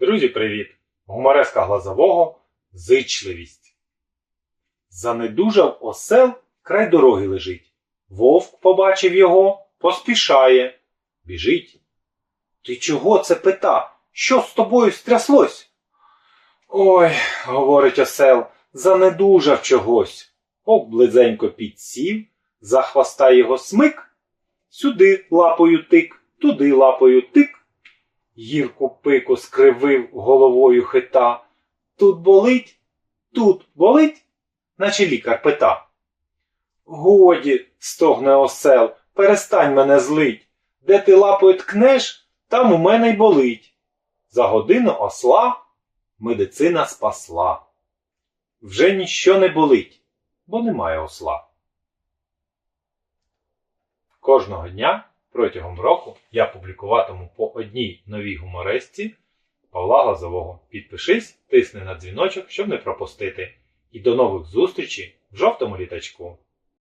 Друзі, привіт! Гумореска глазового зичливість. Занедужав осел край дороги лежить. Вовк побачив його, поспішає. Біжить. Ти чого це пита? Що з тобою стряслось? Ой, говорить осел, занедужав чогось. Поблизенько підсів, за хвоста його смик, сюди лапою тик, туди лапою тик. Гірку пику скривив головою хита. Тут болить, тут болить, наче лікар пита. Годі, стогне осел, перестань мене злить. Де ти лапою ткнеш, там у мене й болить. За годину осла медицина спасла. Вже ніщо не болить, бо немає осла. Кожного дня протягом року я публікуватиму одній новій гумористці Павла Глазового. Підпишись, тисни на дзвіночок, щоб не пропустити. І до нових зустрічей в жовтому літачку.